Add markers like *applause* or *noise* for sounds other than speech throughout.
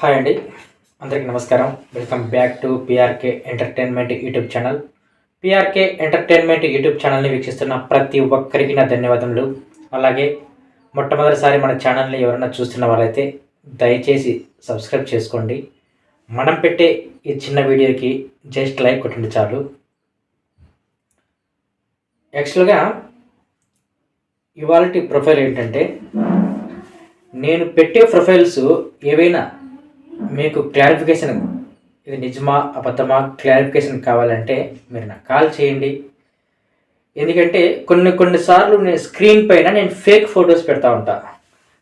Hi అండి. అందరికీ నమస్కారం. Welcome back to PRK entertainment YouTube channel. PRK entertainment YouTube ఛానల్ని వీక్షిస్తున్న ప్రతి ఒక్కరికి నా ధన్యవాదములు. అలాగే మొట్టమొదటిసారి మన ఛానల్ని ఎవరైనా చూస్తున్న వాళ్ళైతే దయచేసి సబ్స్క్రైబ్ చేసుకోండి. మనం పెట్టే ఈ చిన్న వీడియోకి జస్ట్ లైక్ కొట్టండి చాలు. యాక్చువల్గా ఇవాళ ప్రొఫైల్ ఏంటంటే నేను పెట్టే ప్రొఫైల్స్ ఏవైనా మీకు క్లారిఫికేషన్ ఇది నిజమా అబద్ధమా? క్లారిఫికేషన్ కావాలంటే మీరు నాకు కాల్ చేయండి. ఎందుకంటే కొన్ని కొన్నిసార్లు నేను స్క్రీన్ పైన నేను ఫేక్ ఫొటోస్ పెడతా ఉంటా.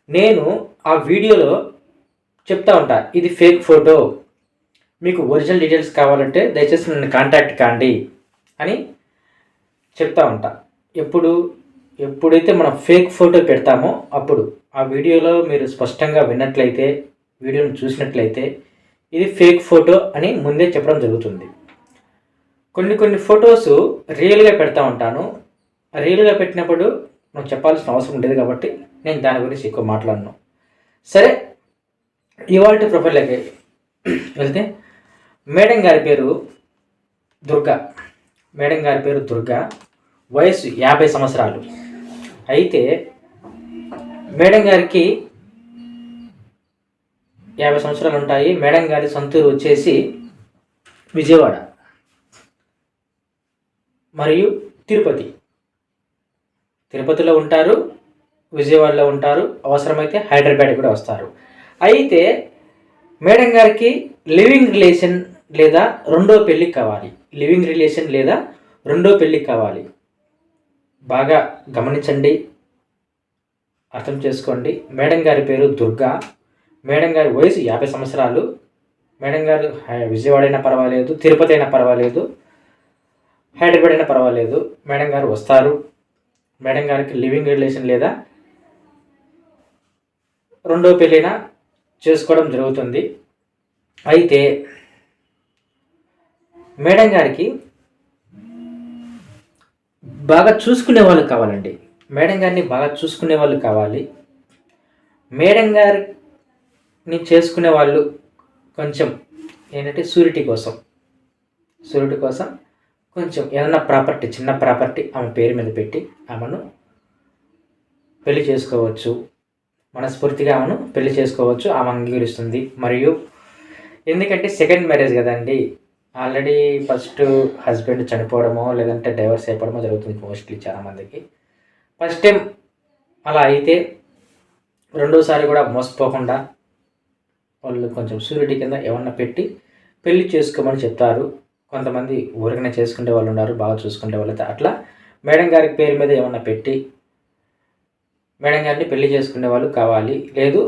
నేను ఆ వీడియోలో చెప్తా ఉంటా ఇది ఫేక్ ఫోటో మీకు ఒరిజినల్ డీటెయిల్స్ కావాలంటే దయచేసి నన్ను కాంటాక్ట్ కాండి అని చెప్తా ఉంటా. ఎప్పుడు ఎప్పుడైతే మనం ఫేక్ ఫోటో పెడతామో అప్పుడు ఆ వీడియోలో మీరు స్పష్టంగా విన్నట్లయితే వీడియోను చూసినట్లయితే ఇది ఫేక్ ఫోటో అని ముందే చెప్పడం జరుగుతుంది. కొన్ని కొన్ని ఫొటోస్ రియల్గా పెడతా ఉంటాను. రియల్గా పెట్టినప్పుడు నాకు చెప్పాల్సిన అవసరం ఉండేది కాబట్టి నేను దాని గురించి ఎక్కువ మాట్లాడను. సరే ఇవాళ ప్రొఫైల్లోకి వెళ్తే మేడం గారి పేరు దుర్గా. మేడం గారి పేరు దుర్గా. వయసు యాభై సంవత్సరాలు. అయితే మేడం గారికి యాభై సంవత్సరాలు ఉంటాయి. మేడం గారి సొంతూరు వచ్చేసి విజయవాడ. మరియు తిరుపతి. తిరుపతిలో ఉంటారు విజయవాడలో ఉంటారు అవసరమైతే హైదరాబాద్ కూడా వస్తారు. అయితే మేడం గారికి లివింగ్ రిలేషన్ లేదా రెండో పెళ్ళి కావాలి. లివింగ్ రిలేషన్ లేదా రెండో పెళ్ళి కావాలి. బాగా గమనించండి. అర్థం చేసుకోండి. మేడం గారి పేరు దుర్గా. మేడం గారి వయసు యాభై సంవత్సరాలు. మేడం గారు విజయవాడ అయినా పర్వాలేదు తిరుపతి అయినా పర్వాలేదు హైదరాబాద్ అయినా పర్వాలేదు. మేడం గారు వస్తారు. మేడం గారికి లివింగ్ రిలేషన్ లేదా? రెండో పెళ్ళైనా చేసుకోవడం జరుగుతుంది. అయితే మేడం గారికి బాగా చూసుకునే వాళ్ళు కావాలండి. మేడం గారిని బాగా చూసుకునే వాళ్ళు కావాలి. మేడం ని చేసుకునే వాళ్ళు కొంచెం ఏంటంటే సూరిటీ కోసం. సూరిటీ కోసం కొంచెం ఏదన్నా ప్రాపర్టీ చిన్న ప్రాపర్టీ ఆమె పేరు మీద పెట్టి ఆమెను పెళ్ళి చేసుకోవచ్చు. మనస్ఫూర్తిగా ఆమెను పెళ్ళి చేసుకోవచ్చు. ఆమె అంగీకరిస్తుంది. మరియు ఎందుకంటే సెకండ్ మ్యారేజ్ కదండి. ఆల్రెడీ ఫస్ట్ హస్బెండ్ చనిపోవడమో లేదంటే డైవర్స్ అయిపోవడమో జరుగుతుంది మోస్ట్లీ చాలామందికి ఫస్ట్ టైం అలా అయితే రెండోసారి కూడా మోసపోకుండా వాళ్ళు కొంచెం సూర్యుడి కింద ఏమన్నా పెట్టి పెళ్ళి చేసుకోమని చెప్తారు. కొంతమంది ఊరికనే చేసుకునే వాళ్ళు ఉన్నారు బాగా చూసుకునే వాళ్ళు అట్లా. మేడం గారి పేరు మీద ఏమన్నా పెట్టి మేడం గారిని పెళ్ళి చేసుకునే వాళ్ళు కావాలి. లేదు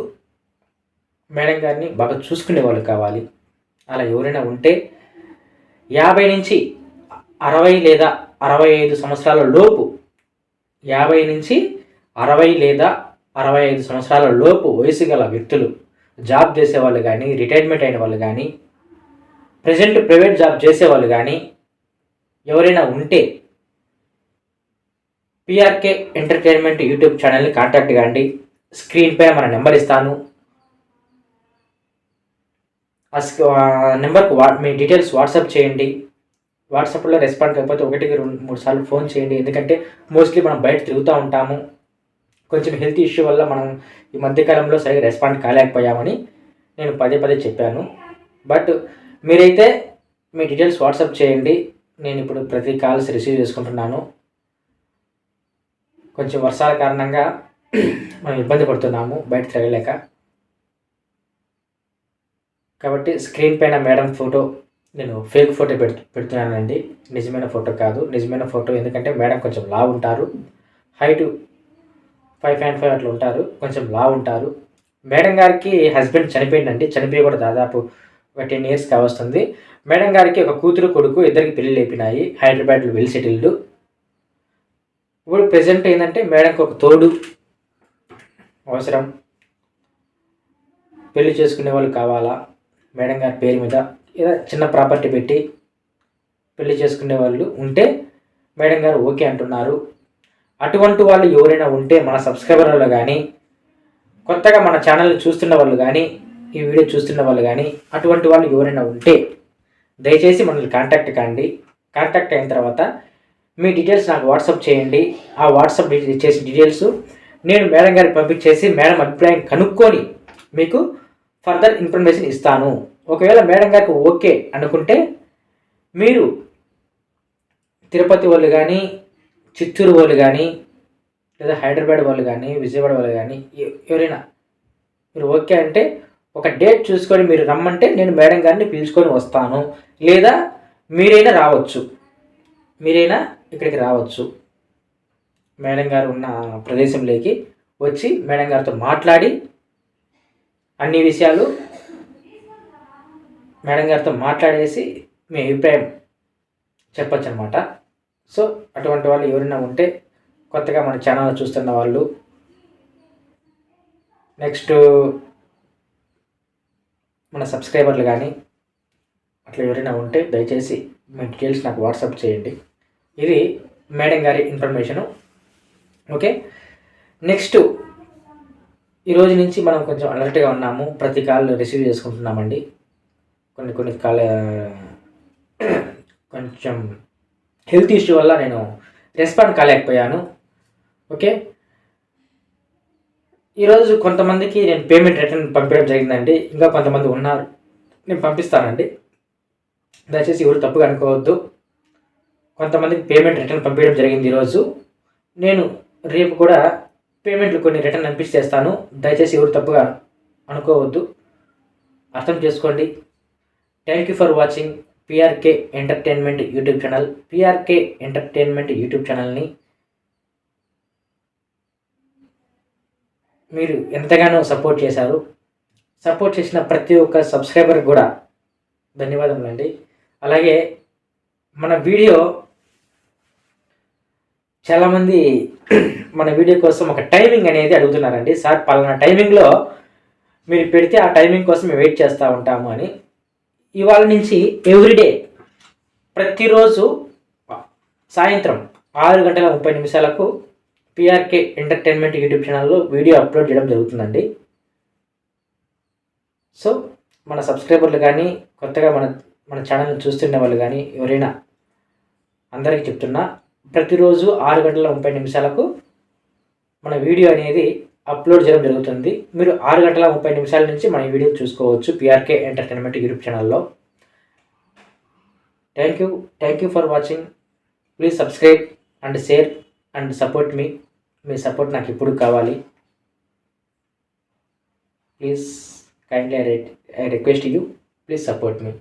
మేడం గారిని బాగా చూసుకునే వాళ్ళు కావాలి. అలా ఎవరైనా ఉంటే యాభై నుంచి అరవై లేదా అరవై ఐదు సంవత్సరాల లోపు యాభై నుంచి అరవై లేదా అరవై ఐదు సంవత్సరాల లోపు వయసు గల వ్యక్తులు జాబ్ చేసేవాళ్ళు కానీ రిటైర్మెంట్ అయిన వాళ్ళు కానీ ప్రజెంట్ ప్రైవేట్ జాబ్ చేసేవాళ్ళు కానీ ఎవరైనా ఉంటే పిఆర్కే ఎంటర్టైన్మెంట్ యూట్యూబ్ ఛానల్ని కాంటాక్ట్ కాండి స్క్రీన్ పైన మన నెంబర్ ఇస్తాను. ఆ నెంబర్కి వా మీ డీటెయిల్స్ వాట్సాప్ చేయండి. వాట్సాప్లో రెస్పాండ్ కాకపోతే ఒకటికి రెండు మూడు సార్లు ఫోన్ చేయండి. ఎందుకంటే మోస్ట్లీ మనం బయట తిరుగుతూ ఉంటాము. కొంచెం హెల్త్ ఇష్యూ వల్ల మనం ఈ మధ్యకాలంలో సరిగ్గా రెస్పాండ్ కాలేకపోయామని నేను పదే పదే చెప్పాను. బట్ మీరైతే మీ డీటెయిల్స్ వాట్సాప్ చేయండి. నేను ఇప్పుడు ప్రతి కాల్స్ రిసీవ్ చేసుకుంటున్నాను. కొంచెం వర్షాల కారణంగా మనం ఇబ్బంది పడుతున్నాము బయట తిరగలేక. కాబట్టి స్క్రీన్ పైన మేడం ఫోటో నేను ఫేక్ ఫోటో పెడుతు పెడుతున్నానండి. నిజమైన ఫోటో కాదు. నిజమైన ఫోటో ఎందుకంటే మేడం కొంచెం లావు ఉంటారు హైట్ ఫైవ్ పాయింట్ ఫైవ్ అట్లా ఉంటారు. కొంచెం లా ఉంటారు. మేడం గారికి హస్బెండ్ చనిపోయిందండి. చనిపోయి కూడా దాదాపు ఒక టెన్ ఇయర్స్ వస్తుంది మేడం గారికి ఒక కూతురు కొడుకు ఇద్దరికి పెళ్ళి లేపినాయి. హైదరాబాద్లో వెల్ సెటిల్డ్ ఇప్పుడు ప్రజెంట్ ఏంటంటే మేడంకి ఒక తోడు అవసరం. పెళ్ళి చేసుకునే వాళ్ళు కావాలా? మేడం గారి పేరు మీద ఏదో చిన్న ప్రాపర్టీ పెట్టి పెళ్ళి చేసుకునే వాళ్ళు ఉంటే మేడం గారు ఓకే అంటున్నారు. అటువంటి వాళ్ళు ఎవరైనా ఉంటే మన సబ్స్క్రైబర్లలో కానీ కొత్తగా మన ఛానల్ చూస్తున్న వాళ్ళు కానీ ఈ వీడియో చూస్తున్న వాళ్ళు కానీ అటువంటి వాళ్ళు ఎవరైనా ఉంటే దయచేసి మనల్ని కాంటాక్ట్ కాండి. కాంటాక్ట్ అయిన తర్వాత మీ డీటెయిల్స్ నాకు వాట్సాప్ చేయండి. ఆ వాట్సాప్ చేసిన డీటెయిల్స్ నేను మేడం గారికి పంపించేసి మేడం అభిప్రాయం కనుక్కొని మీకు ఫర్దర్ ఇన్ఫర్మేషన్ ఇస్తాను. ఒకవేళ మేడం గారికి ఓకే అనుకుంటే మీరు తిరుపతి వాళ్ళు కానీ చిత్తూరు వాళ్ళు కానీ లేదా హైదరాబాద్ వాళ్ళు కానీ విజయవాడ వాళ్ళు కానీ ఎవరైనా మీరు ఓకే అంటే ఒక డేట్ చూసుకొని మీరు రమ్మంటే నేను మేడం గారిని పిలుచుకొని వస్తాను. లేదా మీరైనా రావచ్చు. మీరైనా ఇక్కడికి రావచ్చు. మేడం గారు ఉన్న ప్రదేశంలోకి వచ్చి మేడం గారితో మాట్లాడి అన్ని విషయాలు మేడం గారితో మాట్లాడేసి మీ అభిప్రాయం చెప్పచ్చు అనమాట సో అటువంటి వాళ్ళు ఎవరైనా ఉంటే కొత్తగా మన ఛానల్ చూస్తున్న వాళ్ళు నెక్స్ట్ మన సబ్స్క్రైబర్లు కానీ అట్లా ఎవరైనా ఉంటే దయచేసి మీ డీటెయిల్స్ నాకు వాట్సాప్ చేయండి. ఇది మేడం గారి ఇన్ఫర్మేషను ఓకే నెక్స్ట్ ఈరోజు నుంచి మనం కొంచెం అలర్ట్గా ఉన్నాము. ప్రతి కాల్ రిసీవ్ చేసుకుంటున్నామండి. కొన్ని కొన్ని కాల్ కొంచెం హెల్త్ ఇష్యూ వల్ల నేను రెస్పాండ్ కాలేకపోయాను. ఓకే? ఈరోజు కొంతమందికి నేను పేమెంట్ రిటర్న్ పంపించడం జరిగిందండి. ఇంకా కొంతమంది ఉన్నారు. నేను పంపిస్తానండి. దయచేసి ఎవరు తప్పుగా అనుకోవద్దు. కొంతమందికి పేమెంట్ రిటర్న్ పంపించడం జరిగింది ఈరోజు. నేను రేపు కూడా పేమెంట్లు కొన్ని రిటర్న్ పంపించేస్తాను. దయచేసి ఎవరు తప్పుగా అనుకోవద్దు. అర్థం చేసుకోండి. Thank you for watching. PRK entertainment YouTube channel PRK entertainment YouTube ఛానల్ని మీరు ఎంతగానో సపోర్ట్ చేశారు. సపోర్ట్ చేసిన ప్రతి ఒక్క సబ్స్క్రైబర్ కూడా ధన్యవాదములండి. అలాగే మన వీడియో చాలామంది *clears throat* మన వీడియో కోసం ఒక టైమింగ్ అనేది అడుగుతున్నారండి. సార్ పలానా టైమింగ్లో మీరు పెడితే ఆ టైమింగ్ కోసం మేము వెయిట్ చేస్తూ ఉంటాము అని. ఇవాళ నుంచి ఎవ్రీడే ప్రతిరోజు సాయంత్రం ఆరు గంటల ముప్పై నిమిషాలకు పిఆర్కే ఎంటర్టైన్మెంట్ యూట్యూబ్ ఛానల్లో వీడియో అప్లోడ్ చేయడం జరుగుతుందండి. సో మన సబ్స్క్రైబర్లు కానీ కొత్తగా మన మన ఛానల్ని చూస్తున్న వాళ్ళు కానీ ఎవరైనా అందరికీ చెప్తున్నా ప్రతిరోజు ఆరు గంటల ముప్పై నిమిషాలకు మన వీడియో అనేది అప్లోడ్ చేయడం జరుగుతుంది. మీరు ఆరు గంటల ముప్పై నిమిషాల నుంచి మన వీడియో చూసుకోవచ్చు పిఆర్కే ఎంటర్టైన్మెంట్ యూట్యూబ్ ఛానల్లో thank you thank you for watching please subscribe and share and support మీ మీ సపోర్ట్ నాకు ఇప్పుడు కావాలి. Please kindly I request you please support me